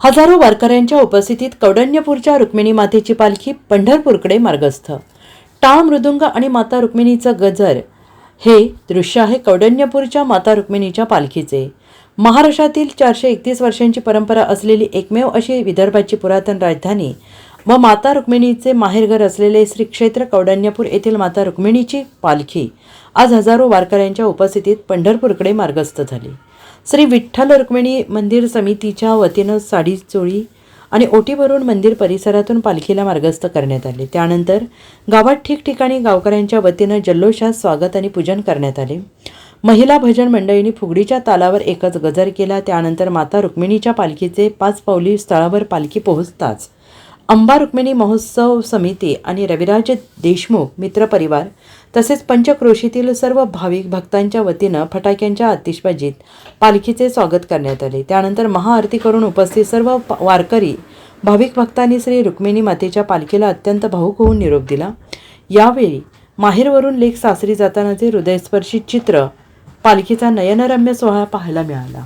हजारो वारकऱ्यांच्या उपस्थितीत कौडण्यपूरच्या रुक्मिणी मातेची पालखी पंढरपूरकडे मार्गस्थ. टाळ मृदुंग आणि माता रुक्मिणीचं गजर. हे दृश्य आहे कौडण्यपूरच्या माता रुक्मिणीच्या पालखीचे. महाराष्ट्रातील चारशे एकतीस वर्षांची परंपरा असलेली एकमेव अशी विदर्भाची पुरातन राजधानी व माता रुक्मिणीचे माहेरघर असलेले श्री क्षेत्र कौडण्यपूर येथील माता रुक्मिणीची पालखी आज हजारो वारकऱ्यांच्या उपस्थितीत पंढरपूरकडे मार्गस्थ झाली. श्री विठ्ठल रुक्मिणी मंदिर समितीच्या वतीनं साडी चोळी आणि ओटी भरून मंदिर परिसरातून पालखीला मार्गस्थ करण्यात आले. त्यानंतर गावात ठिकठिकाणी गावकऱ्यांच्या वतीनं जल्लोषात स्वागत आणि पूजन करण्यात आले. महिला भजन मंडळींनी फुगडीच्या तालावर एकच गजर केला. त्यानंतर माता रुक्मिणीच्या पालखीचे पाच पावली स्थळावर पालखी पोहोचताच अंबा रुक्मिणी महोत्सव समिती आणि रविराज देशमुख मित्रपरिवार तसेच पंचक्रोशीतील सर्व भाविक भक्तांच्या वतीनं फटाक्यांच्या आतिषबाजीत पालखीचे स्वागत करण्यात आले. त्यानंतर महाआरती करून उपस्थित सर्व वारकरी भाविक भक्तांनी श्री रुक्मिणी मातेच्या पालखीला अत्यंत भाऊक होऊन निरोप दिला. यावेळी माहेरवरून लेख सासरी जातानाचे हृदयस्पर्शी चित्र पालखीचा नयनरम्य सोहळा पाहायला मिळाला.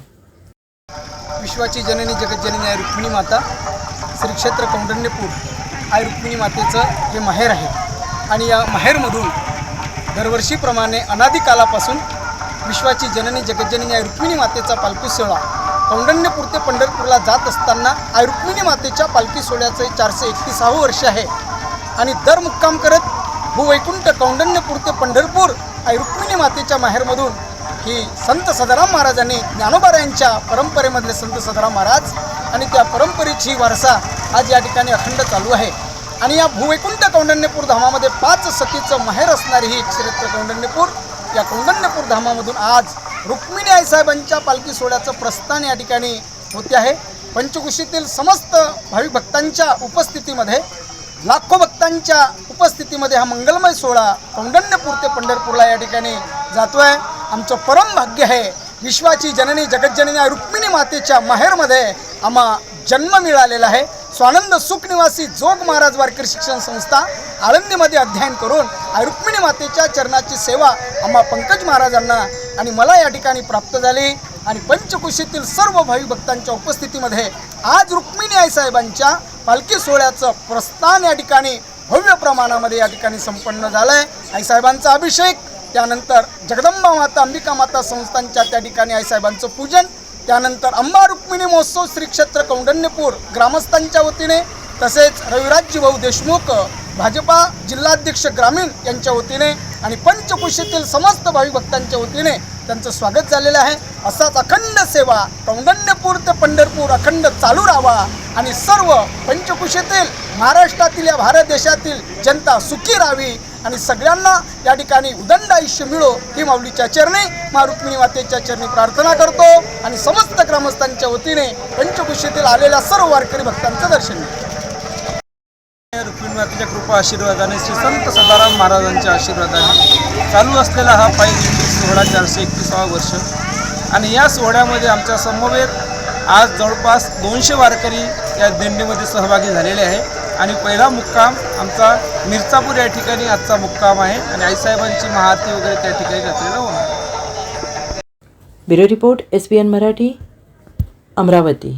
विश्वाची जननी जगज्जननी आई रुक्मिणी माता. श्री क्षेत्र कौंडण्यपूर आई रुक्मिणी मातेचं हे माहेर आहे. आणि या माहेरमधून दरवर्षीप्रमाणे अनादी कालापासून विश्वाची जननी जगज्जननी या रुक्मिणी मातेचा पालखी सोहळा. कौंडण्यपूर ते पंढरपूरला जात असताना आई रुक्मिणी मातेच्या पालखी सोहळ्याचं चारशे एकतीसावं वर्ष आहे. आणि दर मुक्काम करत भूवैकुंठ कौंडण्यपूर ते पंढरपूर आई रुक्मिणी मातेच्या माहेरमधून ही संत सदाराम महाराजांनी ज्ञानोबारायांच्या परंपरेमधले संत सदाराम महाराज आणि त्या परंपरेची वारसा आज या ठिकाणी अखंड चालू आहे. आणि या भूवैकुंठ कौंडण्यपूर धामामध्ये पाच सखीचं माहेर असणारी ही क्षेत्र कौंडण्यपूर. या कौंडण्यपूर धामामधून आज रुक्मिणी आईसाहेबांच्या पालखी सोहळ्याचं प्रस्थान या ठिकाणी होते आहे. पंचकुशीतील समस्त भाविक भक्तांच्या उपस्थितीमध्ये लाखो भक्तांच्या उपस्थितीमध्ये हा मंगलमय सोहळा कौंडण्यपूर ते पंढरपूरला या ठिकाणी जातो आहे आमचं परम भाग्य आहे विश्वाची जननी जगज्जननी रुक्मिणी मातेच्या माहेरमध्ये आम्हा जन्म मिळालेला आहे. स्वानंद सुखनिवासी जोग महाराज वारकरी शिक्षण संस्था आळंदीमध्ये अध्ययन करून आई रुक्मिणी मातेच्या चरणाची सेवा आम्हा पंकज महाराजांना आणि मला या ठिकाणी प्राप्त झाली. आणि पंचकुशीतील सर्व भावी भक्तांच्या उपस्थितीमध्ये आज रुक्मिणी आईसाहेबांच्या पालखी सोहळ्याचं प्रस्थान या ठिकाणी भव्य प्रमाणामध्ये या ठिकाणी संपन्न झालं आहे आईसाहेबांचा अभिषेक त्यानंतर जगदंबा माता अंबिका माता संस्थांच्या त्या ठिकाणी आईसाहेबांचं पूजन त्यानंतर अंबा रुक्मिणी महोत्सव श्री क्षेत्र कौंडण्यपूर ग्रामस्थांच्या वतीने तसेच रविराजजी भाऊ देशमुख भाजपा जिल्हाध्यक्ष ग्रामीण यांच्या वतीने आणि पंचकुशीतील समस्त भावी भक्तांच्या वतीने त्यांचं स्वागत झालेलं आहे. असाच अखंड सेवा कौंडण्यपूर ते पंढरपूर अखंड चालू राहावा आणि सर्व पंचकुशीतील महाराष्ट्रातील या भारत देशातील जनता सुखी राहावी आणि सगळ्यांना या ठिकाणी उदंड आयुष्य मिळो ही माऊलीच्या चरणी मा रुक्मिणी मातेच्या चरणी प्रार्थना करतो आणि समस्त ग्रामस्थांच्या वतीने पंचकुशीतील आलेल्या सर्व वारकरी भक्तांचं दर्शन घेतो. रुक्मिणी मातेच्या कृपा आशीर्वादाने श्री संत सदाराम महाराजांच्या आशीर्वादाने चालू असलेला हा पायी सोहळा चारशे एकतीसावा वर्ष. आणि या सोहळ्यामध्ये आमच्या समवेत आज जवळपास दोनशे वारकरी या दिंडीमध्ये सहभागी झालेले आहे आणि पहिला मुक्काम आमचा मिरचापूर या ठिकाणी आजचा मुक्काम आहे आणि आईसाहेबांची महाआरती वगैरे त्या ठिकाणी रात्रीला होणार. Bureau report S P N Marathi Amravati.